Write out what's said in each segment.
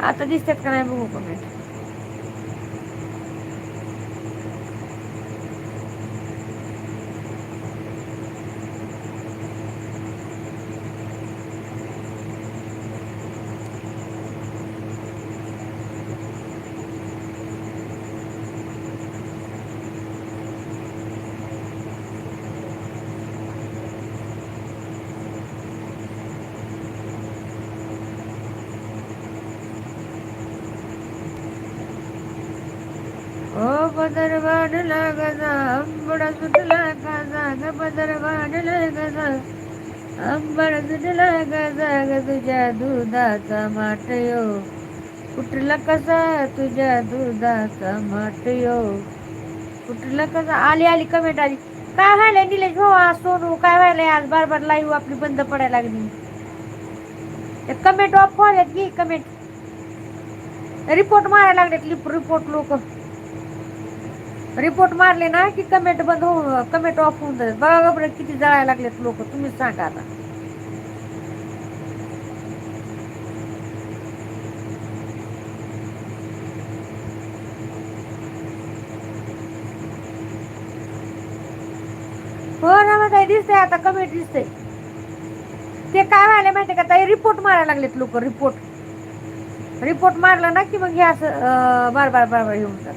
आता दिसतात का नाही बघू कमेंट पदर वाढला गजा आंबडा सुटला गाजा ग पदर वाढला गजा आंबडा सुटला गजा ग तुझ्या दुधाचा माटयो. कुठला कसा तुझ्या दुधाचा माटयो? कुठला कसा? आली आली कमेंट आली. काय व्हायलंय निलेश भाऊ? सोनू काय व्हायलंय? आज बार बार लाईव्ह आपली बंद पडायला लागली. कमेंट ऑफ व्हायला की? कमेंट रिपोर्ट मारायला लागलेत रिपोर्ट लोक. रिपोर्ट मारले ना की कमेंट बंद हो, होऊन कमेंट ऑफ होऊन जाईल बघा बरं किती जळायला लागलेत लोक. तुम्हीच सांगा आता. हो ना मग काही दिसतंय आता कमेंट दिसतंय. ते काय व्हायला माहितीये का ताई? रिपोर्ट मारायला लागलेत लोक रिपोर्ट रिपोर्ट मारला ना की मग हे असं बार बार बार बार येऊन जात.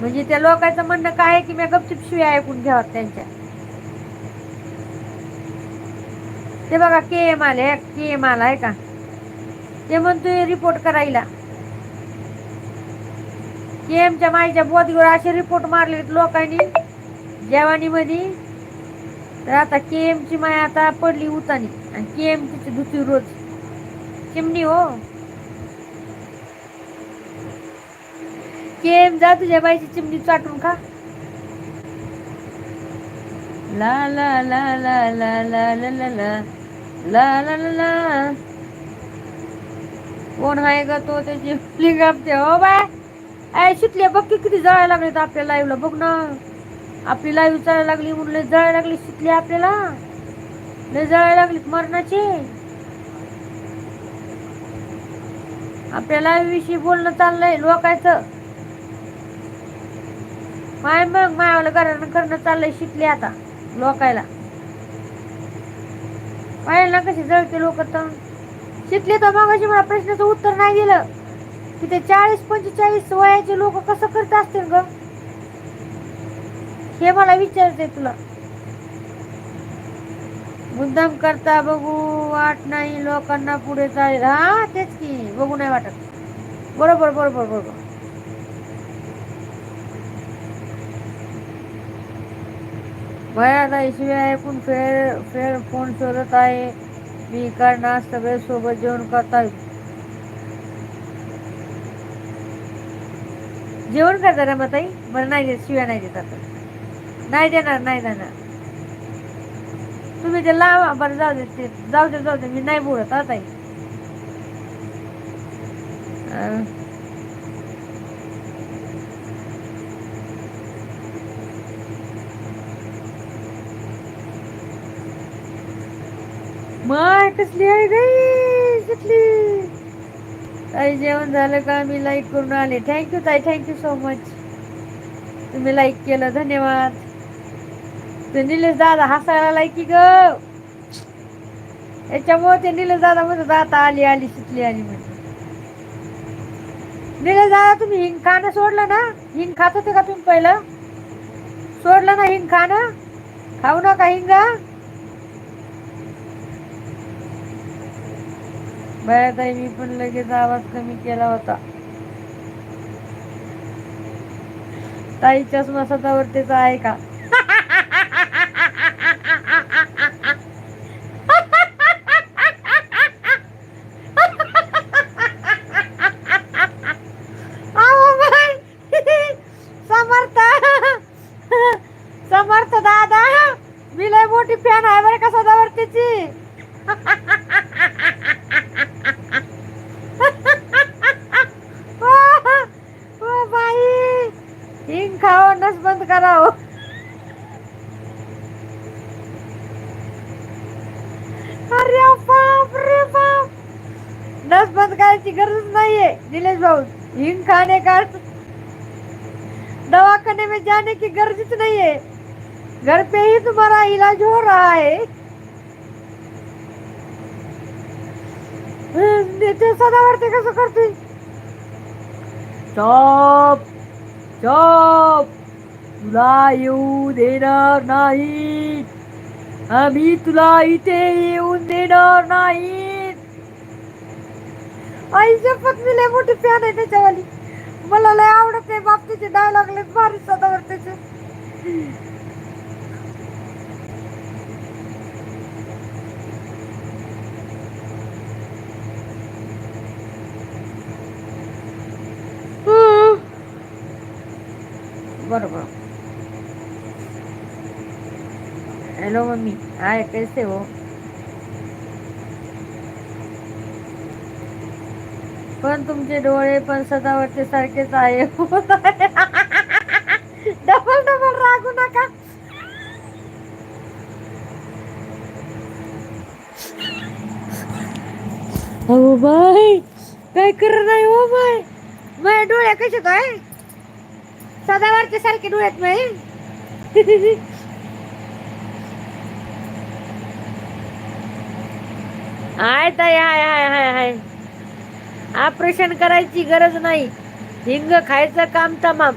म्हणजे त्या लोकांचं म्हणणं काय आहे की मी गपचिप शिव्या ऐकून घ्यावं त्यांच्या? ते बघा के एम आले के एम आला आहे का? ते म्हणतोय रिपोर्ट करायला. के एमच्या माईच्या बोधीवर असे रिपोर्ट मारले लोकांनी. जेवानीमध्ये तर आता के एमची माय आता पडली उतानी. आणि के एम धुती रोज. चिमणी हो. केम जा तुझ्या बाईची चिमणी चाटून खा ला ला ला ला ला ला ला ला ला ला ला ला ला कोण आहे का तो त्याची लिंग आपते हो बाय ऐ शिकले बघ की किती जळायला लागले आपल्या लाईव्हला बघ ना आपली लाईव्ह चालायला लागली म्हणून जळायला लागली शिकली आपल्याला लय जळायला लागली मरणाची आपल्या लाईव्ह विषयी बोलणं चाललंय लोकायचं माय मग मायावाला घरानं करणं चाललंय शिकले आता लोकायला. पाहिलं ना कशी जळते लोक तर. शिकले तर मग मला प्रश्नाचं उत्तर नाही दिलं. की ते चाळीस पंचेचाळीस वयाचे लोक कसं करत असतील ग? हे मला विचारते तुला. मुद्दाम करता बघू वाट नाही लोकांना पुढे चालेल. हा तेच की बघू नाही वाटत. बरोबर बरोबर बरोबर. भयाला इसवी आहे पण फेर फेर फोन शोधत आहे. मी करणार सगळे सोबत जेवण करताय जेवण करता रे मताई बरं नाही देत शिव्या नाही देत आता. नाही देणार नाही देणार. तुम्ही ते लावा बरं जाऊ दे ते जाऊ दे जाऊ दे मी नाही बोलत आता माय कसली आहे गाई कसली? ताई जेवण झालं का? मी लाईक करून आले. थँक्यू ताई. थँक्यू सो मच तुम्ही लाईक केलं. धन्यवाद. ते निलेश दादा हसायला लायकी ग? याच्यामुळे ते निलेश दादा म्हणत आता आली आली शिकली आली म्हणजे निलेश दादा तुम्ही हिंग खाणं सोडलं ना? हिंग खात होते का तुम्ही पहिलं? सोडलं ना हिंग खाणं? खाऊ नका हिंगा. बायाताई मी पण लगेच आवाज कमी केला होता. ताई चष्मा त्याचा आहे का बंद करायची गरज भाऊ। हिंग का दवाखाने में जाने की गरज नहीं है। घर पे ही तुम्हारा इलाज हो रहा है। ते। सदावरती तुला येऊ देणार नाही। आम्ही तुला इथे येऊन देणार नाही। आई शपथ मी लय मोठी फॅन आहे त्याच्यावाली. मला लय आवडत आहे बापतीचे डायलॉग लय भारी सदावर त्याचे. बरोबर. Hello mummy. हाय कैसे हो. पण तुमचे डोळे पण सदावरचे सारखेच आहे. डबल डबल रागू नका. अहो बाय काय कर नाही हो बाय माझ्या डोळ्या कसे काय सदावरचे सारखे डोळ्यात नाही आय ताई हाय हाय हाय हाय. ऑपरेशन करायची गरज नाही. हिंग खायचं काम तमाम.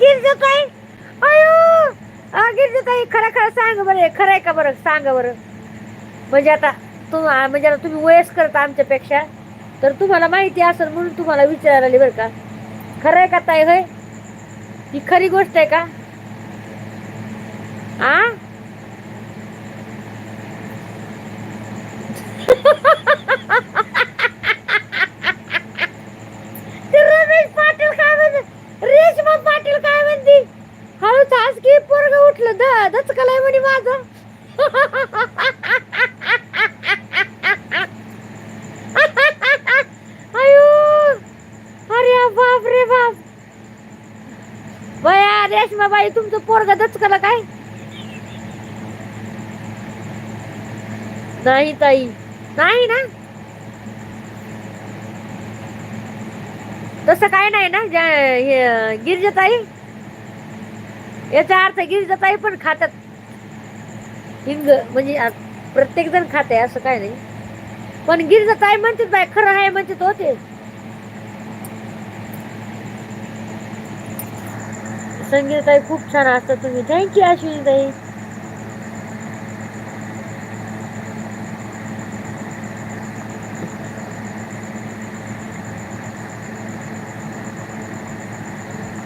गिरजताई अयो! आ, खरं खरं सांग बरं खरं आहे का बरं? सांगा बरं. म्हणजे आता तू म्हणजे आता तुम्ही वयस्कर करता आमच्यापेक्षा तर तुम्हाला माहिती असेल म्हणून तुम्हाला विचारायला आली बरं का? खरं आहे का ताई होय? ही खरी गोष्ट आहे का? आ ते रमेश पाटील काय म्हणते रेशमा पाटील काय म्हणते हळूच आज की पोरग उठलं द दचकलाय म्हणे माझं अयो अरे बाप रे बाप बया रेशमा बाई तुमचं पोरग दचकलं काय? नाही ताई. नाही ना? तसं काय नाही ना ज्या हे गिरिजाताई? याचा अर्थ गिरजताई पण खातात. हिंग म्हणजे प्रत्येक जण खाते असं काय नाही. पण गिरजताई म्हणतात बाय खरं आहे म्हणतात हो ते. संगीताई खूप छान असतं तुम्ही. थँक्यू अश्विनी ताई.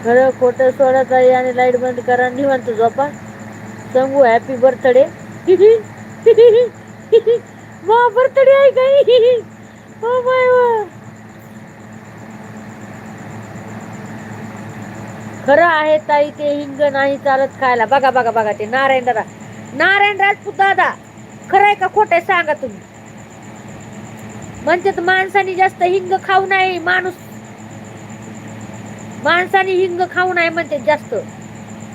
खरं खोटं सोडा ताई आणि लाइट बंद करा निवांत झोपा. सांगू हॅपी बर्थडे वा बर्थडे आहे काही हो बाय वा खरं आहे ताई ते हिंग नाही चालत खायला. बघा बघा बघा ते नारायण दादा. नारायण राजपूत दादा खरं आहे का खोटं आहे सांगा तुम्ही? म्हणतात माणसाने जास्त हिंग खाऊ नये माणूस. माणसाने हिंग खाऊ नये म्हणते जास्त.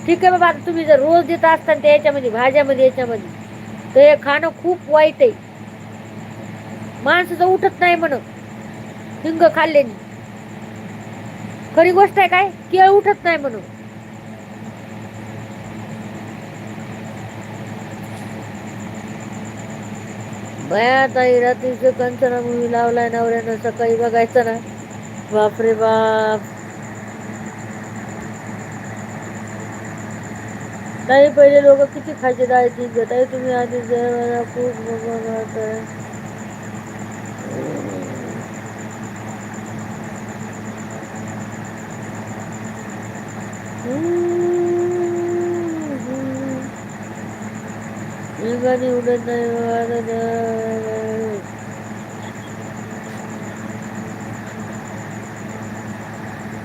ठीक आहे बाबा तुम्ही जर रोज देत असताना त्या याच्यामध्ये भाज्यामध्ये याच्यामध्ये तर हे खाणं खूप वाईट आहे. माणसाचं उठत नाही म्हण हिंग खाल्ल्याने. खरी गोष्ट आहे काय? केळ उठत नाही म्हणून. बया रात्रीचं कंचना मूवी लावलाय नवऱ्यानं सकाळी बघायचं ना. बापरे बाप. ताई पहिले लोक किती खायचे? डाळ तीन ताई तुम्ही आधी जेवायला खूप उडत नाही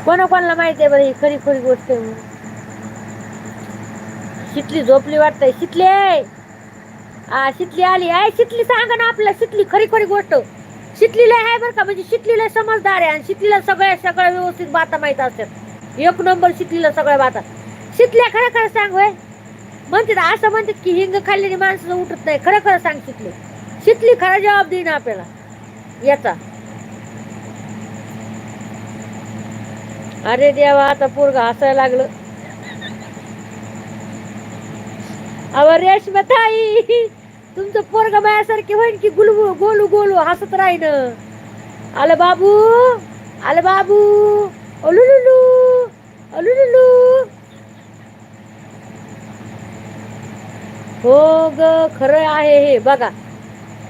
कोणा कोणाला माहिती आहे बरं ही खरी खरी गोष्ट आहे शितली झोपली वाटतंय. शितली आहे आ शितली आली. आहे शितली सांगा ना आपल्याला शितली खरी खरी गोष्ट. शितलीला आहे बरं का? म्हणजे शितलीला समजदार आहे आणि शितलीला सगळ्या सगळ्या व्यवस्थित बाता माहीत असतात एक नंबर शिकलेलं सगळं बाता. शिकल्या खरं खरं सांग होय. म्हणतात असं म्हणतात की हिंग खाल्लेली माणसं उठत नाही. खरं खरं सांग शिकले. शिकली खरा जबाब देईन आपल्याला. याचा. अरे देवा आता पोरग हसायला लागलं. अव रेशमा ताई तुमचं पोरग माझ्यासारखी होईन की गुलू गोलू गोलू हसत राहीन. आलं बाबू आलं बाबू. ओलुलुलू अलुलुलू हो ग खरं आहे हे बघा.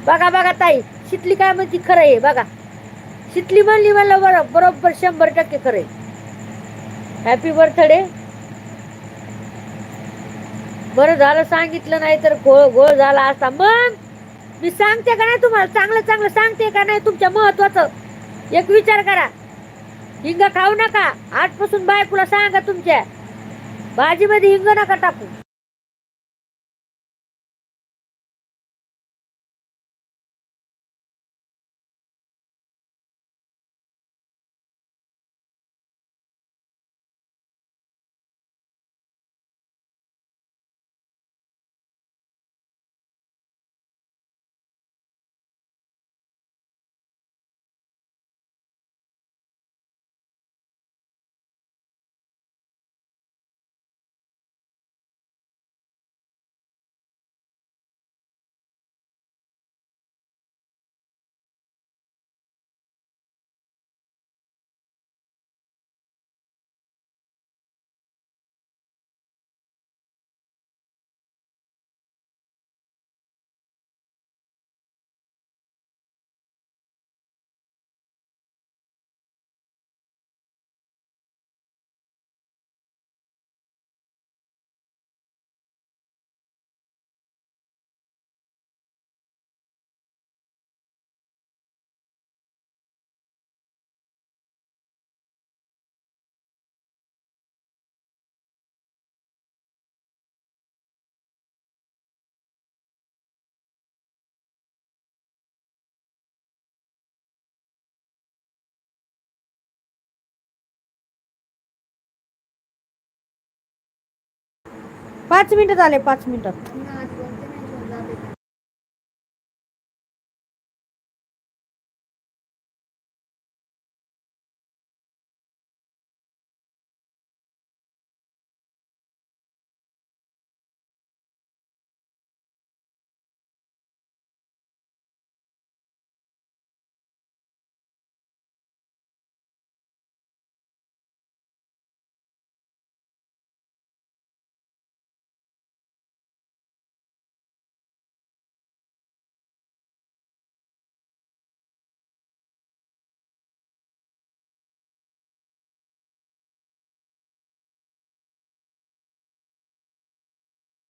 बघा बघा ताई शितली काय म्हणती खरं आहे बघा. शितली म्हणली मला बरं बरोबर शंभर टक्के खरं आहे. हॅपी बर्थडे बरं झालं सांगितलं नाही तर घोळ घोळ झाला असता. मग? मी सांगते का नाही तुम्हाला? चांगलं चांगलं सांगते का नाही? तुमच्या महत्वाचं. एक विचार करा. हिंग खाऊ नका. आजपासून बायकोला सांगा तुमच्या. भाजीमध्ये हिंग नका टाकू. पाच मिनिटं झाले पाच मिनिटात